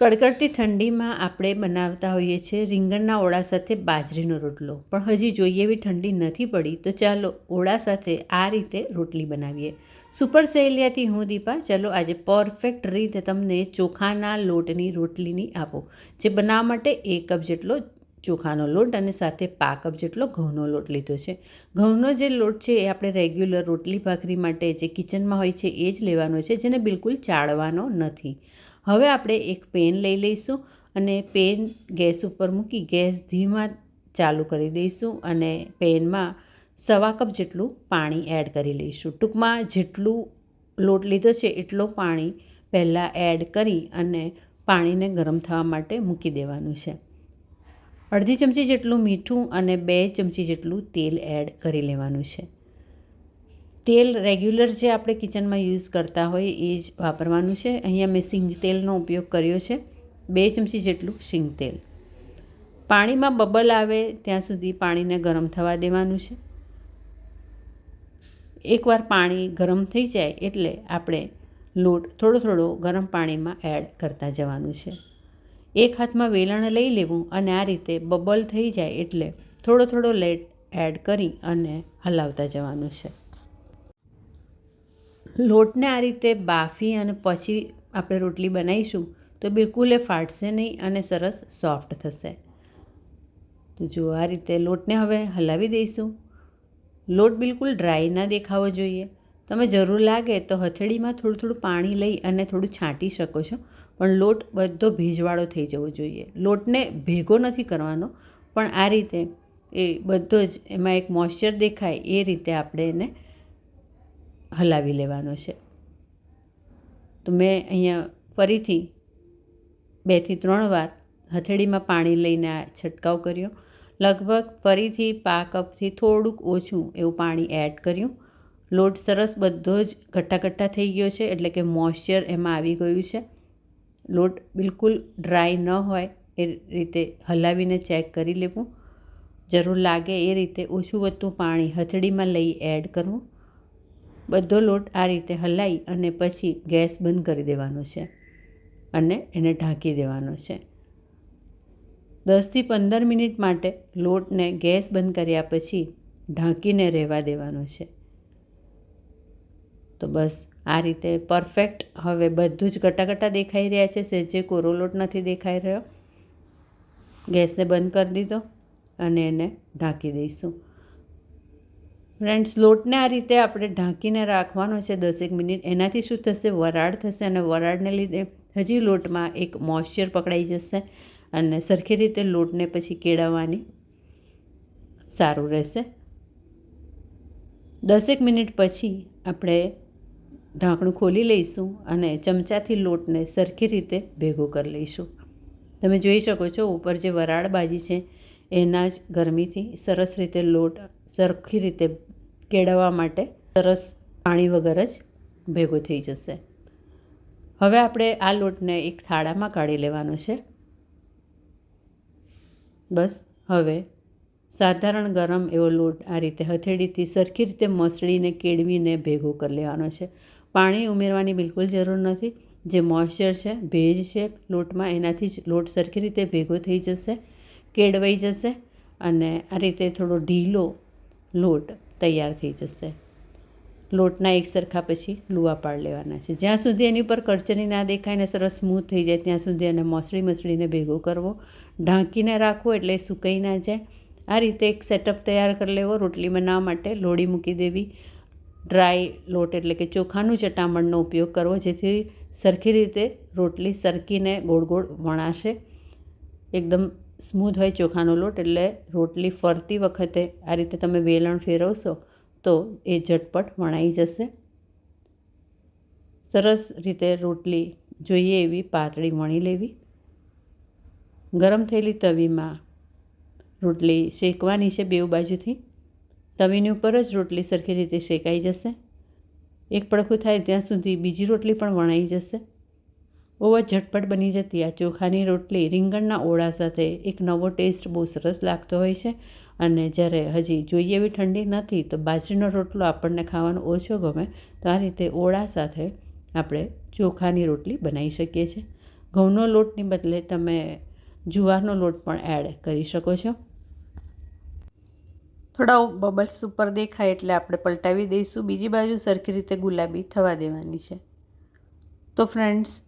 કડકડતી ઠંડીમાં આપણે બનાવતા હોઈએ છીએ રીંગણના ઓળા સાથે બાજરીનો રોટલો. પણ હજી જોઈએ એવી ઠંડી નથી પડી, તો ચાલો ઓળા સાથે આ રીતે રોટલી બનાવીએ. સુપર સહેલિયાથી હું દીપા, ચાલો આજે પરફેક્ટ રીતે તમને ચોખાના લોટની રોટલીની આપો, જે બનાવવા માટે એક કપ જેટલો ચોખાનો લોટ અને સાથે પા કપ જેટલો ઘઉંનો લોટ લીધો છે. ઘઉંનો જે લોટ છે એ આપણે રેગ્યુલર રોટલી ભાખરી માટે જે કિચનમાં હોય છે એ જ લેવાનો છે, જેને બિલકુલ ચાળવાનો નથી. હવે આપણે એક પેન લઈ લઈશું અને પેન ગેસ ઉપર મૂકી ગેસ ધીમા ચાલુ કરી દઈશું અને પેનમાં સવા કપ જેટલું પાણી એડ કરી લઈશું. ટૂંકમાં જેટલું લોટ લીધો છે એટલું પાણી પહેલાં એડ કરી અને પાણીને ગરમ થવા માટે મૂકી દેવાનું છે. અડધી ચમચી જેટલું મીઠું અને બે ચમચી જેટલું તેલ એડ કરી લેવાનું છે. તેલ રેગ્યુલર જે આપણે કિચનમાં યુઝ કરતા હોઈએ એ જ વાપરવાનું છે. અહીંયા મેં સિંગ તેલનો ઉપયોગ કર્યો છે. બે ચમચી જેટલું સિંગ તેલ. પાણીમાં બબલ આવે ત્યાં સુધી પાણીને ગરમ થવા દેવાનું છે. એકવાર પાણી ગરમ થઈ જાય એટલે આપણે લોટ થોડો થોડો ગરમ પાણીમાં એડ કરતા જવાનું છે. એક હાથમાં વેલણ લઈ લેવું અને આ રીતે બબલ થઈ જાય એટલે થોડો થોડો લેટ એડ કરી અને હલાવતા જવાનું છે. લોટને આ રીતે બાફી અને પછી આપણે રોટલી બનાવીશું, તો બિલકુલ એ ફાટશે નહીં અને સરસ સોફ્ટ થશે. તો જો આ રીતે લોટને હવે હલાવી દઈશું. લોટ બિલકુલ ડ્રાય ના દેખાવો જોઈએ. તમે જરૂર લાગે તો હથેળીમાં થોડું થોડું પાણી લઈ અને થોડું છાંટી શકો છો, પણ લોટ બધો ભેજવાળો થઈ જવો જોઈએ. લોટને ભેગો નથી કરવાનો, પણ આ રીતે એ બધો જ એમાં એક મોઇશ્ચર દેખાય, એ રીતે આપણે એને હલાવી લેવાનો છે. તો મેં અહીંયા ફરીથી બેથી ત્રણ વાર હથેળીમાં પાણી લઈને છંટકાવ કર્યો. લગભગ ફરીથી પા કપથી થોડુંક ઓછું એવું પાણી એડ કર્યું. લોટ સરસ બધો જ ઘટ્ટા ઘટ્ટા થઈ ગયો છે, એટલે કે મોઇશ્ચર એમાં આવી ગયું છે. લોટ બિલકુલ ડ્રાય ન હોય એ રીતે હલાવીને ચેક કરી લેવું. જરૂર લાગે એ રીતે ઓછું વધતું પાણી હથેળીમાં લઈ એડ કરવું. બધો લોટ આ રીતે હલાવી અને પછી ગેસ બંધ કરી દેવાનો છે અને એને ઢાંકી દેવાનો છે. દસથી પંદર મિનિટ માટે લોટને ગેસ બંધ કર્યા પછી ઢાંકીને રહેવા દેવાનો છે. તો બસ આ રીતે પરફેક્ટ હવે બધું જ ગટાગટા દેખાઈ રહ્યા છે. સહેજે કોરો લોટ નથી દેખાઈ રહ્યો. ગેસને બંધ કરી દીધો અને એને ઢાંકી દઈશું. ફ્રેન્ડ્સ, લોટને આ રીતે આપણે ઢાંકીને રાખવાનો છે દસેક મિનિટ. એનાથી શું થશે? વરાળ થશે અને વરાળને લીધે હજી લોટમાં એક મોઇશ્ચર પકડાઈ જશે અને સરખી રીતે લોટને પછી કેળવવાની સારું રહેશે. દસેક મિનિટ પછી આપણે ઢાંકણું ખોલી લઈશું અને ચમચાથી લોટને સરખી રીતે ભેગો કરી લઈશું. તમે જોઈ શકો છો, ઉપર જે વરાળ બાજી છે, એના જ ગરમીથી સરસ રીતે લોટ સરખી રીતે કેળવવા માટે સરસ પાણી વગર જ ભેગો થઈ જશે. હવે આપણે આ લોટને એક થાળામાં કાઢી લેવાનો છે. બસ, હવે સાધારણ ગરમ એવો લોટ આ રીતે હથેળીથી સરખી રીતે મસળીને, કેળવીને ભેગો કરી લેવાનો છે. પાણી ઉમેરવાની બિલકુલ જરૂર નથી. જે મોઇશ્ચર છે, ભેજ છે લોટમાં, એનાથી જ લોટ સરખી રીતે ભેગો થઈ જશે, કેળવાઈ જશે અને આ રીતે થોડો ઢીલો લોટ તૈયાર થઈ જશે. લોટના એક સરખા પછી લુવા પાડ લેવાના છે. જ્યાં સુધી એની પર કડચણી ના દેખાય ને સરસ સ્મૂથ થઈ જાય, ત્યાં સુધી એને મસળી મસળીને ભેગો કરવો. ઢાંકીને રાખવો એટલે સુકાઈ ના જાય. આ રીતે એક સેટઅપ તૈયાર કરી લેવો. રોટલી બનાવવા માટે લોડી મૂકી દેવી. ડ્રાય લોટ એટલે કે ચોખાનું ચટામણનો ઉપયોગ કરવો, જેથી સરખી રીતે રોટલી સરકીને ગોળ ગોળ વણાશે. એકદમ સ્મૂધ હોય ચોખાનો લોટ એટલે રોટલી ફરતી વખતે આ રીતે તમે વેલણ ફેરવશો તો એ ઝટપટ વણાઈ જશે. સરસ રીતે રોટલી જોઈએ એવી પાતળી વણી લેવી. ગરમ થયેલી તવીમાં રોટલી શેકવાની છે બેઉ બાજુથી. તવીની ઉપર જ રોટલી સરખી રીતે શેકાઈ જશે. એક પડખું થાય ત્યાં સુધી બીજી રોટલી પણ વણાઈ જશે. બહુ જ ઝટપટ બની જતી આ ચોખાની રોટલી રીંગણના ઓળા સાથે એક નવો ટેસ્ટ બહુ સરસ લાગતો હોય છે અને જ્યારે હજી જોઈએ એવી ઠંડી નથી તો બાજરીનો રોટલો આપણને ખાવાનો ઓછો ગમે તો આ રીતે ઓળા સાથે આપણે ચોખાની રોટલી બનાવી શકીએ છીએ. ઘઉંનો લોટની બદલે તમે જુવારનો લોટ પણ એડ કરી શકો છો. થોડા બબલ્સ ઉપર દેખાય એટલે આપણે પલટાવી દઈશું. બીજી બાજુ સરખી રીતે ગુલાબી થવા દેવાની છે. તો ફ્રેન્ડ્સ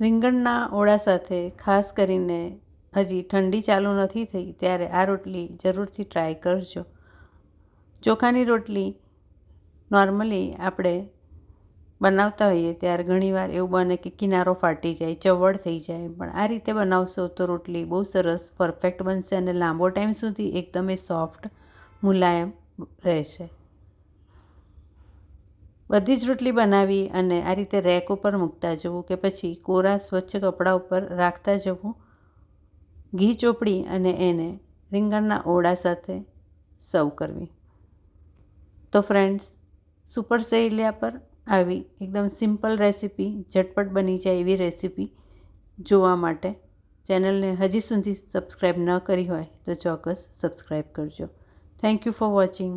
રીંગણના ઓળા સાથે ખાસ કરીને હજી ઠંડી ચાલુ નથી થઈ ત્યારે આ રોટલી જરૂરથી ટ્રાય કરજો. ચોખાની રોટલી નોર્મલી આપણે બનાવતા હોઈએ ત્યારે ઘણીવાર એવું બને કે કિનારો ફાટી જાય ચવડ થઈ જાય, પણ આ રીતે બનાવશો તો રોટલી બહુ સરસ પરફેક્ટ બનશે અને લાંબો ટાઈમ સુધી એકદમ એ સોફ્ટ મુલાયમ રહેશે. બધી જ રોટલી બનાવી અને આ રીતે રેક ઉપર મૂકતા જવું કે પછી કોરા સ્વચ્છ કપડાં ઉપર રાખતા જવું. ઘી ચોપડી અને એને રીંગણના ઓળા સાથે સર્વ કરવી. તો ફ્રેન્ડ્સ સુપર સહેલિયા પર આવી એકદમ સિમ્પલ રેસીપી ઝટપટ બની જાય એવી રેસીપી જોવા માટે ચેનલને હજી સુધી સબસ્ક્રાઈબ ન કરી હોય તો ચોક્કસ સબસ્ક્રાઈબ કરજો. Thank you for watching